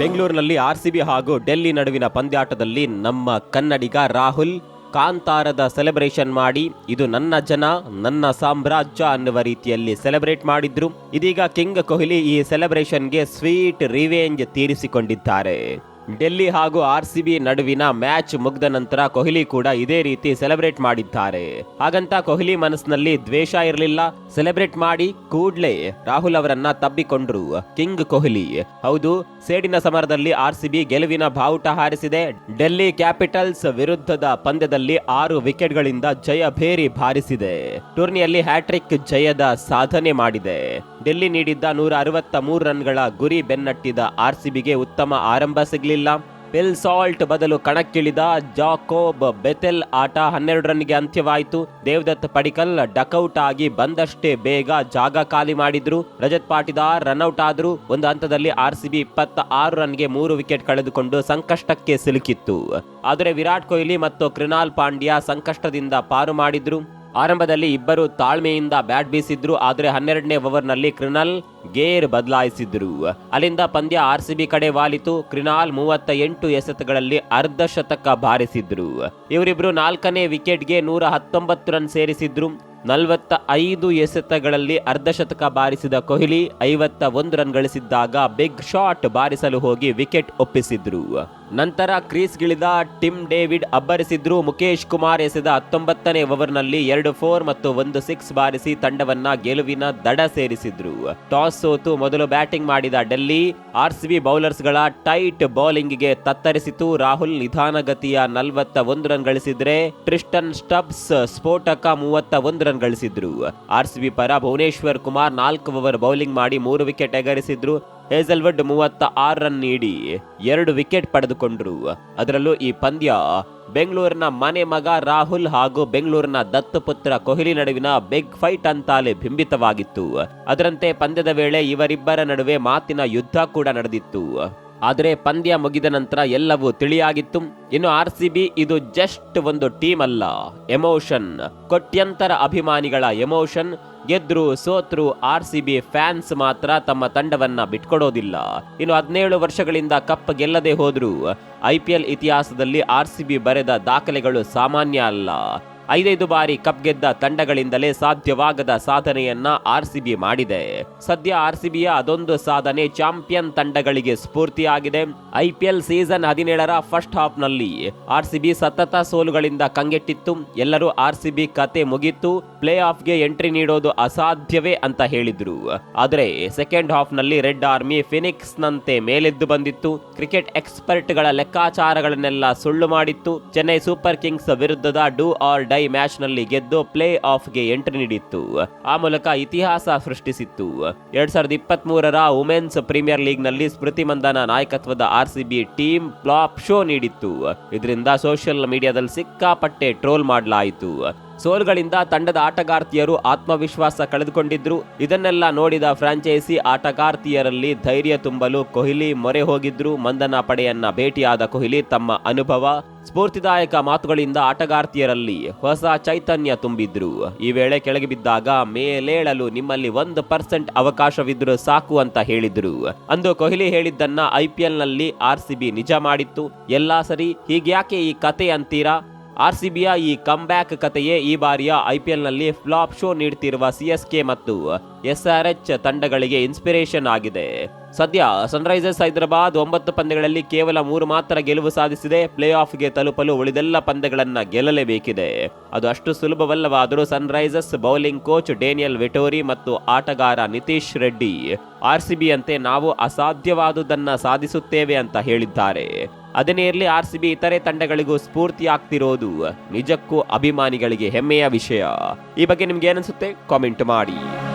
ಬೆಂಗಳೂರಿನಲ್ಲಿ R C B ಹಾಗೂ ಡೆಲ್ಲಿ ನಡುವಿನ ಪಂದ್ಯಾಟದಲ್ಲಿ ನಮ್ಮ ಕನ್ನಡಿಗ ರಾಹುಲ್ ಕಾಂತಾರದ ಸೆಲೆಬ್ರೇಷನ್ ಮಾಡಿ, ಇದು ನನ್ನ ಜನ, ನನ್ನ ಸಾಮ್ರಾಜ್ಯ ಅನ್ನುವ ರೀತಿಯಲ್ಲಿ ಸೆಲೆಬ್ರೇಟ್ ಮಾಡಿದ್ರು. ಇದೀಗ ಕಿಂಗ್ ಕೊಹ್ಲಿ ಈ ಸೆಲೆಬ್ರೇಷನ್ಗೆ ಸ್ವೀಟ್ ರಿವೇಂಜ್ ತೀರಿಸಿಕೊಂಡಿದ್ದಾರೆ. ಡೆಲ್ಲಿ ಹಾಗೂ ಆರ್ ಸಿ ಬಿ ನಡುವಿನ ಮ್ಯಾಚ್ ಮುಗ್ದ ನಂತರ ಕೊಹ್ಲಿ ಕೂಡ ಇದೇ ರೀತಿ ಸೆಲೆಬ್ರೇಟ್ ಮಾಡಿದ್ದಾರೆ. ಹಾಗಂತ ಕೊಹ್ಲಿ ಮನಸ್ಸಿನಲ್ಲಿ ದ್ವೇಷ ಇರಲಿಲ್ಲ. ಸೆಲೆಬ್ರೇಟ್ ಮಾಡಿ ಕೂಡ್ಲೇ ರಾಹುಲ್ ಅವರನ್ನ ತಬ್ಬಿಕೊಂಡ್ರು. ಕಿಂಗ್ ಕೊಹ್ಲಿ. ಹೌದು, ಸೇಡಿನ ಸಮರದಲ್ಲಿ ಆರ್ ಸಿ ಬಿ ಗೆಲುವಿನ ಬಾವುಟ ಹಾರಿಸಿದೆ. ಡೆಲ್ಲಿ ಕ್ಯಾಪಿಟಲ್ಸ್ ವಿರುದ್ಧದ ಪಂದ್ಯದಲ್ಲಿ ಆರು ವಿಕೆಟ್ಗಳಿಂದ ಜಯ ಭೇರಿ ಬಾರಿಸಿದೆ ಟೂರ್ನಿಯಲ್ಲಿ ಹ್ಯಾಟ್ರಿಕ್ ಜಯದ ಸಾಧನೆ ಮಾಡಿದೆ. ಡೆಲ್ಲಿ ನೀಡಿದ್ದ ನೂರ ಅರವತ್ತ ಮೂರು ರನ್ಗಳ ಗುರಿ ಬೆನ್ನಟ್ಟಿದ ಆರ್ಸಿಬಿಗೆ ಉತ್ತಮ ಆರಂಭ ಸಿಗಲಿಲ್ಲ. ಪೆಲ್ ಸಾಲ್ಟ್ ಬದಲು ಕಣಕ್ಕಿಳಿದ ಜಾಕೋಬ್ ಬೆತೆಲ್ ಆಟ ಹನ್ನೆರಡು ರನ್ಗೆ ಅಂತ್ಯವಾಯಿತು. ದೇವದತ್ ಪಡಿಕಲ್ ಡಕೌಟ್ ಆಗಿ ಬಂದಷ್ಟೇ ಬೇಗ ಜಾಗ ಖಾಲಿ ಮಾಡಿದ್ರು. ರಜತ್ ಪಾಟಿದಾರ್ ರನ್ಔಟ್ ಆದ್ರು ಒಂದು ಹಂತದಲ್ಲಿ ಆರ್ಸಿಬಿ ಇಪ್ಪತ್ತ ಆರು ರನ್ಗೆ ಮೂರು ವಿಕೆಟ್ ಕಳೆದುಕೊಂಡು ಸಂಕಷ್ಟಕ್ಕೆ ಸಿಲುಕಿತ್ತು. ಆದರೆ ವಿರಾಟ್ ಕೊಹ್ಲಿ ಮತ್ತು ಕೃಣಾಲ್ ಪಾಂಡ್ಯ ಸಂಕಷ್ಟದಿಂದ ಪಾರು ಮಾಡಿದ್ರು. ಆರಂಭದಲ್ಲಿ ಇಬ್ಬರು ತಾಳ್ಮೆಯಿಂದ ಬ್ಯಾಟ್ ಬೀಸಿದ್ರು, ಆದರೆ ಹನ್ನೆರಡನೇ ಓವರ್ನಲ್ಲಿ ಕ್ರಿನಲ್ ಗೇರ್ ಬದಲಾಯಿಸಿದ್ರು. ಅಲ್ಲಿಂದ ಪಂದ್ಯ ಆರ್ ಸಿ ಬಿ ಕಡೆ ವಾಲಿತು. ಕ್ರಿನಾಲ್ ಮೂವತ್ತ ಎಂಟು ಎಸೆತಗಳಲ್ಲಿ ಅರ್ಧ ಶತಕ ಬಾರಿಸಿದ್ರು. ಇವರಿಬ್ರು ನಾಲ್ಕನೇ ವಿಕೆಟ್ಗೆ ನೂರ ಹತ್ತೊಂಬತ್ತು ರನ್ ಸೇರಿಸಿದ್ರು. ನಲವತ್ತ ಐದು ಎಸೆತಗಳಲ್ಲಿ ಅರ್ಧಶತಕ ಬಾರಿಸಿದ ಕೊಹ್ಲಿ ಐವತ್ತ ಒಂದು ರನ್ ಗಳಿಸಿದ್ದಾಗ ಬಿಗ್ ಶಾಟ್ ಬಾರಿಸಲು ಹೋಗಿ ವಿಕೆಟ್ ಒಪ್ಪಿಸಿದ್ರು. ನಂತರ ಕ್ರೀಸ್ಗಿಳಿದ ಟಿಮ್ ಡೇವಿಡ್ ಅಬ್ಬರಿಸಿದ್ರು. ಮುಖೇಶ್ ಕುಮಾರ್ ಎಸೆದ ಹತ್ತೊಂಬತ್ತನೇ ಓವರ್ನಲ್ಲಿ ಎರಡು ಫೋರ್ ಮತ್ತು ಒಂದು ಸಿಕ್ಸ್ ಬಾರಿಸಿ ತಂಡವನ್ನ ಗೆಲುವಿನ ದಡ ಸೇರಿಸಿದ್ರು. ಟಾಸ್ ಸೋತು ಮೊದಲು ಬ್ಯಾಟಿಂಗ್ ಮಾಡಿದ ಡೆಲ್ಲಿ, ಆರ್ಸಿಬಿ ಬೌಲರ್ಸ್ಗಳ ಟೈಟ್ ಬೌಲಿಂಗ್ಗೆ ತತ್ತರಿಸಿತು. ರಾಹುಲ್ ನಿಧಾನಗತಿಯ ನಲವತ್ತ ಒಂದು ರನ್ ಗಳಿಸಿದ್ರೆ ಟ್ರಿಸ್ಟನ್ ಸ್ಟಬ್ಸ್ ಸ್ಫೋಟಕ ಮೂವತ್ತ ಒಂದು ರನ್ ಗಳಿಸಿದ್ರು. ಆರ್ಸಿಬಿ ಪರ ಭುವನೇಶ್ವರ್ ಕುಮಾರ್ ನಾಲ್ಕು ಓವರ್ ಬೌಲಿಂಗ್ ಮಾಡಿ ಮೂರು ವಿಕೆಟ್ ಎಗರಿಸಿದ್ರು. ಹೇಸಲ್ವುಡ್ ಮೂವತ್ತ ಆರು ರನ್ ನೀಡಿ ಎರಡು ವಿಕೆಟ್ ಪಡೆದುಕೊಂಡರು. ಅದರಲ್ಲೂ ಈ ಪಂದ್ಯ ಬೆಂಗಳೂರಿನ ಮನೆ ಮಗ ರಾಹುಲ್ ಹಾಗೂ ಬೆಂಗಳೂರಿನ ದತ್ತುಪುತ್ರ ಕೊಹ್ಲಿ ನಡುವಿನ ಬಿಗ್ ಫೈಟ್ ಅಂತಾಲೆ ಬಿಂಬಿತವಾಗಿತ್ತು. ಅದರಂತೆ ಪಂದ್ಯದ ವೇಳೆ ಇವರಿಬ್ಬರ ನಡುವೆ ಮಾತಿನ ಯುದ್ಧ ಕೂಡ ನಡೆದಿತ್ತು. ಆದರೆ ಪಂದ್ಯ ಮುಗಿದ ನಂತರ ಎಲ್ಲವೂ ತಿಳಿಯಾಗಿತ್ತು. ಇನ್ನು ಆರ್ ಸಿ ಬಿ ಇದು ಜಸ್ಟ್ ಒಂದು ಟೀಮ್ ಅಲ್ಲ ಎಮೋಷನ್. ಕೋಟ್ಯಂತರ ಅಭಿಮಾನಿಗಳ ಎಮೋಷನ್. ಗೆದ್ರು, ಸೋತ್ರು ಆರ್ ಸಿ ಬಿ ಫ್ಯಾನ್ಸ್ ಮಾತ್ರ ತಮ್ಮ ತಂಡವನ್ನ ಬಿಟ್ಕೊಡೋದಿಲ್ಲ. ಇನ್ನು ಹದಿನೇಳು ವರ್ಷಗಳಿಂದ ಕಪ್ ಗೆಲ್ಲದೆ ಹೋದ್ರು. ಐ ಪಿ ಎಲ್ ಇತಿಹಾಸದಲ್ಲಿ ಆರ್ ಸಿ ಬಿ ಬರೆದ ದಾಖಲೆಗಳು ಸಾಮಾನ್ಯ ಅಲ್ಲ. ಐದೈದು ಬಾರಿ ಕಪ್ ಗೆದ್ದ ತಂಡಗಳಿಂದಲೇ ಸಾಧ್ಯವಾಗದ ಸಾಧನೆಯನ್ನ ಆರ್ ಸಿ ಮಾಡಿದೆ. ಸದ್ಯ ಆರ್ ಸಿ ಅದೊಂದು ಸಾಧನೆ ಚಾಂಪಿಯನ್ ತಂಡಗಳಿಗೆ ಸ್ಫೂರ್ತಿಯಾಗಿದೆ. ಐಪಿಎಲ್ ಸೀಸನ್ ಹದಿನೇಳರ ಫಸ್ಟ್ ಹಾಫ್ನಲ್ಲಿ ಆರ್ ಸಿ ಸತತ ಸೋಲುಗಳಿಂದ ಕಂಗೆಟ್ಟಿತ್ತು. ಎಲ್ಲರೂ ಆರ್ ಸಿ ಕತೆ ಮುಗಿತ್ತು. ಪ್ಲೇ ಆಫ್ಗೆ ಎಂಟ್ರಿ ನೀಡೋದು ಅಸಾಧ್ಯವೇ ಅಂತ ಹೇಳಿದ್ರು. ಆದರೆ ಸೆಕೆಂಡ್ ಹಾಫ್ನಲ್ಲಿ ರೆಡ್ ಆರ್ಮಿ ಫಿನಿಕ್ಸ್ ನಂತೆ ಮೇಲೆದ್ದು ಬಂದಿತ್ತು. ಕ್ರಿಕೆಟ್ ಎಕ್ಸ್ಪರ್ಟ್ಗಳ ಲೆಕ್ಕಾಚಾರಗಳನ್ನೆಲ್ಲ ಸುಳ್ಳು ಮಾಡಿತ್ತು. ಚೆನ್ನೈ ಸೂಪರ್ ಕಿಂಗ್ಸ್ ವಿರುದ್ಧದ ಡೂ ಆರ್ ಡೈ ಮ್ಯಾಚ್ನಲ್ಲಿ ಗೆದ್ದು ಪ್ಲೇ ಆಫ್ಗೆ ಎಂಟ್ರಿ ನೀಡಿತ್ತು. ಆ ಮೂಲಕ ಇತಿಹಾಸ ಸೃಷ್ಟಿಸಿತ್ತು. ಎರಡ್ ಸಾವಿರದ ಇಪ್ಪತ್ತ್ ಮೂರರ ವುಮೆನ್ಸ್ ಪ್ರೀಮಿಯರ್ ಲೀಗ್ನಲ್ಲಿ ಸ್ಮೃತಿ ಮಂದನ ನಾಯಕತ್ವದ R CB team flop show ನೀಡಿತ್ತು. ಇದರಿಂದ ಸೋಷಿಯಲ್ ಮೀಡಿಯಾದಲ್ಲಿ ಸಿಕ್ಕಾಪಟ್ಟೆ ಟ್ರೋಲ್ ಮಾಡಲಾಯಿತು. ಸೋಲ್ಗಳಿಂದ ತಂಡದ ಆಟಗಾರ್ತಿಯರು ಆತ್ಮವಿಶ್ವಾಸ ಕಳೆದುಕೊಂಡಿದ್ರು. ಇದನ್ನೆಲ್ಲ ನೋಡಿದ ಫ್ರಾಂಚೈಸಿ ಆಟಗಾರ್ತಿಯರಲ್ಲಿ ಧೈರ್ಯ ತುಂಬಲು ಕೊಹ್ಲಿ ಮೊರೆ ಹೋಗಿದ್ರು. ಮಂದನ ಪಡೆಯನ್ನ ಭೇಟಿಯಾದ ಕೊಹ್ಲಿ ತಮ್ಮ ಅನುಭವ, ಸ್ಫೂರ್ತಿದಾಯಕ ಮಾತುಗಳಿಂದ ಆಟಗಾರ್ತಿಯರಲ್ಲಿ ಹೊಸ ಚೈತನ್ಯ ತುಂಬಿದ್ರು. ಈ ವೇಳೆ ಕೆಳಗೆ ಬಿದ್ದಾಗ, ಮೇಲೇಳಲು ನಿಮ್ಮಲ್ಲಿ ಒಂದು ಪರ್ಸೆಂಟ್ ಅವಕಾಶವಿದ್ರು ಸಾಕು ಅಂತ ಹೇಳಿದ್ರು. ಅಂದು ಕೊಹ್ಲಿ ಹೇಳಿದ್ದನ್ನ ಐ ಪಿ ನಲ್ಲಿ ಆರ್ ಸಿ ಬಿ ನಿಜ ಮಾಡಿತ್ತು. ಎಲ್ಲಾ ಸರಿ, ಹೀಗ್ಯಾಕೆ ಈ ಕತೆ ಅಂತೀರಾ? ಆರ್ ಸಿ ಬಿಯ ಈ ಕಮ್ಬ್ಯಾಕ್ ಕಥೆಯೇ ಈ ಬಾರಿಯ ಐ ಪಿ ಎಲ್ನಲ್ಲಿ ಫ್ಲಾಪ್ ಶೋ ನೀಡುತ್ತಿರುವ ಸಿ ಎಸ್ ಕೆ ಮತ್ತು ಎಸ್ ಆರ್ ಎಚ್ ತಂಡಗಳಿಗೆ ಇನ್ಸ್ಪಿರೇಷನ್ ಆಗಿದೆ. ಸದ್ಯ ಸನ್ರೈಸರ್ಸ್ ಹೈದರಾಬಾದ್ ಒಂಬತ್ತು ಪಂದ್ಯಗಳಲ್ಲಿ ಕೇವಲ ಮೂರು ಮಾತ್ರ ಗೆಲುವು ಸಾಧಿಸಿದೆ. ಪ್ಲೇ ಆಫ್ಗೆ ತಲುಪಲು ಉಳಿದೆಲ್ಲ ಪಂದ್ಯಗಳನ್ನು ಗೆಲ್ಲಲೇಬೇಕಿದೆ. ಅದು ಅಷ್ಟು ಸುಲಭವಲ್ಲವಾದರೂ Sunrisers bowling coach Daniel Vettori ಮತ್ತು ಆಟಗಾರ ನಿತೀಶ್ ರೆಡ್ಡಿ ಆರ್ ಸಿ ಬಿಯಂತೆ ನಾವು ಅಸಾಧ್ಯವಾದುದನ್ನು ಸಾಧಿಸುತ್ತೇವೆ ಅಂತ ಹೇಳಿದ್ದಾರೆ. ಅದನ್ನೇ ಇರಲಿ ಆರ್ ಸಿ ಬಿ ಇತರೆ ತಂಡಗಳಿಗೂ ಸ್ಫೂರ್ತಿ ಆಗ್ತಿರೋದು. ನಿಜಕ್ಕೂ ಅಭಿಮಾನಿಗಳಿಗೆ ಹೆಮ್ಮೆಯ ವಿಷಯ. ಈ ಬಗ್ಗೆ ನಿಮ್ಗೆ ಏನನ್ಸುತ್ತೆ ಕಾಮೆಂಟ್ ಮಾಡಿ.